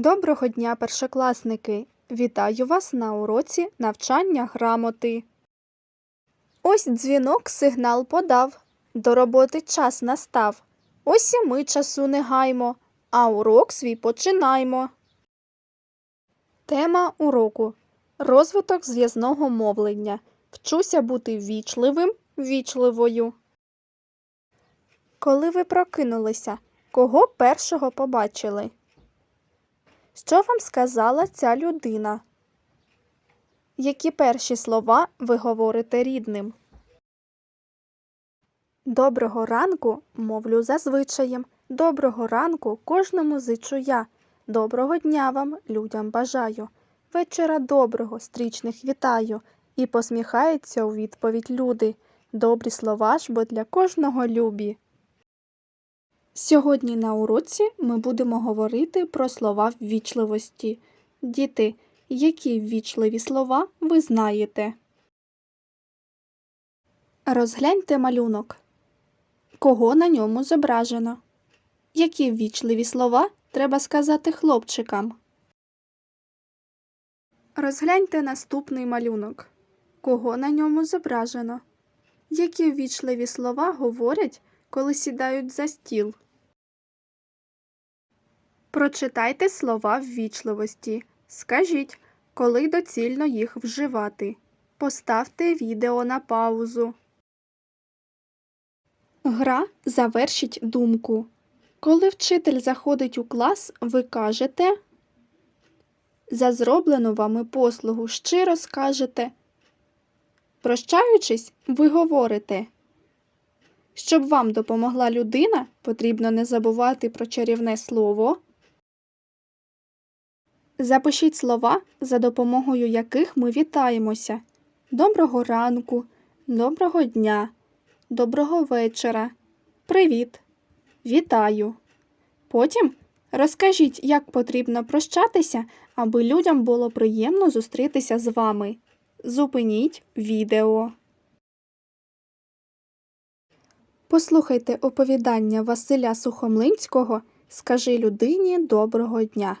Доброго дня, першокласники! Вітаю вас на уроці навчання грамоти. Ось дзвінок сигнал подав. До роботи час настав. Ось і ми часу не гаймо, а урок свій починаймо. Тема уроку розвиток зв'язного мовлення. Вчуся бути ввічливим, ввічливою. Коли ви прокинулися, кого першого побачили? Що вам сказала ця людина? Які перші слова ви говорите рідним? Доброго ранку мовлю за звичаєм. Доброго ранку кожному зичу я. Доброго дня вам, людям бажаю. Вечора доброго, стрічних вітаю. І посміхаються у відповідь люди. Добрі слова ж, бо для кожного любі. Сьогодні на уроці ми будемо говорити про слова ввічливості. Діти, які ввічливі слова ви знаєте? Розгляньте малюнок. Кого на ньому зображено? Які ввічливі слова треба сказати хлопчикам? Розгляньте наступний малюнок. Кого на ньому зображено? Які ввічливі слова говорять, коли сідають за стіл? Прочитайте слова ввічливості. Скажіть, коли доцільно їх вживати. Поставте відео на паузу. Гра завершить думку. Коли вчитель заходить у клас, ви кажете За зроблену вами послугу щиро скажете. Прощаючись, ви говорите Щоб вам допомогла людина, потрібно не забувати про чарівне слово. Запишіть слова, за допомогою яких ми вітаємося. Доброго ранку, доброго дня, доброго вечора, привіт, вітаю. Потім розкажіть, як потрібно прощатися, аби людям було приємно зустрітися з вами. Зупиніть відео. Послухайте оповідання Василя Сухомлинського Скажи людині доброго дня.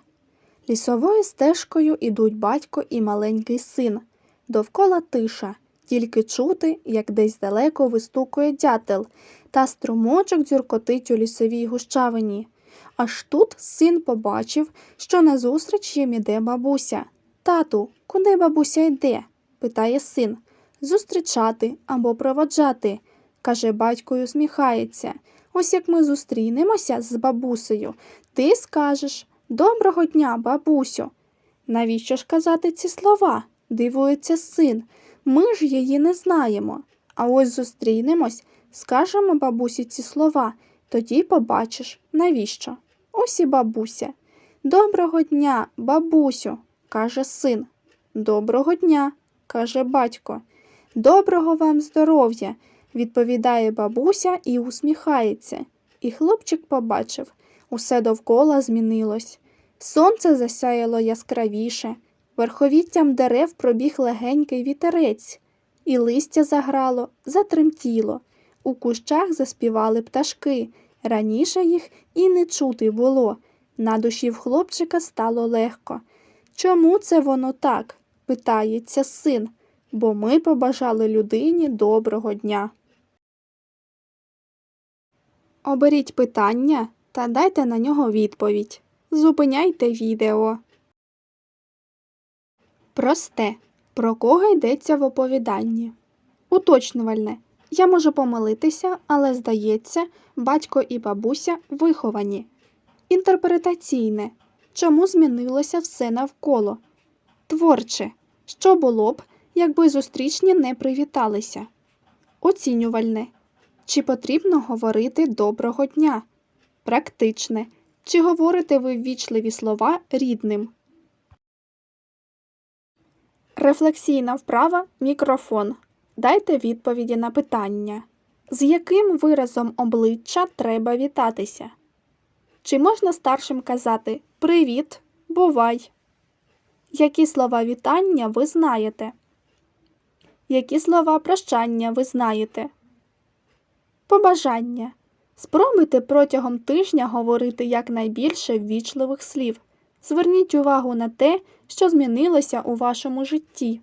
Лісовою стежкою ідуть батько і маленький син. Довкола тиша, тільки чути, як десь далеко вистукує дятел, та струмочок дзюркотить у лісовій гущавині. Аж тут син побачив, що назустріч їм іде бабуся. Тату, куди бабуся йде? питає син. Зустрічати або проводжати, каже батько й усміхається. Ось як ми зустрінемося з бабусею, ти скажеш Доброго дня, бабусю. Навіщо ж казати ці слова? дивується син. Ми ж її не знаємо. А ось зустрінемось, скажемо бабусі ці слова, тоді побачиш, навіщо? Ось і бабуся. Доброго дня, бабусю, каже син. Доброго дня, каже батько. Доброго вам здоров'я, відповідає бабуся і усміхається. І хлопчик побачив, усе довкола змінилось. Сонце засяяло яскравіше, верховіттям дерев пробіг легенький вітерець, і листя заграло, затремтіло. У кущах заспівали пташки. Раніше їх і не чути було. На душі в хлопчика стало легко. Чому це воно так? питається син, бо ми побажали людині доброго дня. Оберіть питання та дайте на нього відповідь. Зупиняйте відео. Просте. Про кого йдеться в оповіданні? Уточнювальне. Я можу помилитися, але здається, батько і бабуся виховані. Інтерпретаційне. Чому змінилося все навколо? Творче. Що було б, якби зустрічні не привіталися? Оцінювальне. Чи потрібно говорити доброго дня? Практичне. Чи говорите ви ввічливі слова рідним? Рефлексійна вправа мікрофон. Дайте відповіді на питання. З яким виразом обличчя треба вітатися? Чи можна старшим казати Привіт, бувай? Які слова вітання ви знаєте? Які слова прощання ви знаєте? Побажання. Спробуйте протягом тижня говорити якнайбільше ввічливих слів. Зверніть увагу на те, що змінилося у вашому житті.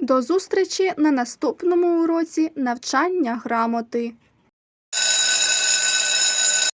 До зустрічі на наступному уроці навчання грамоти.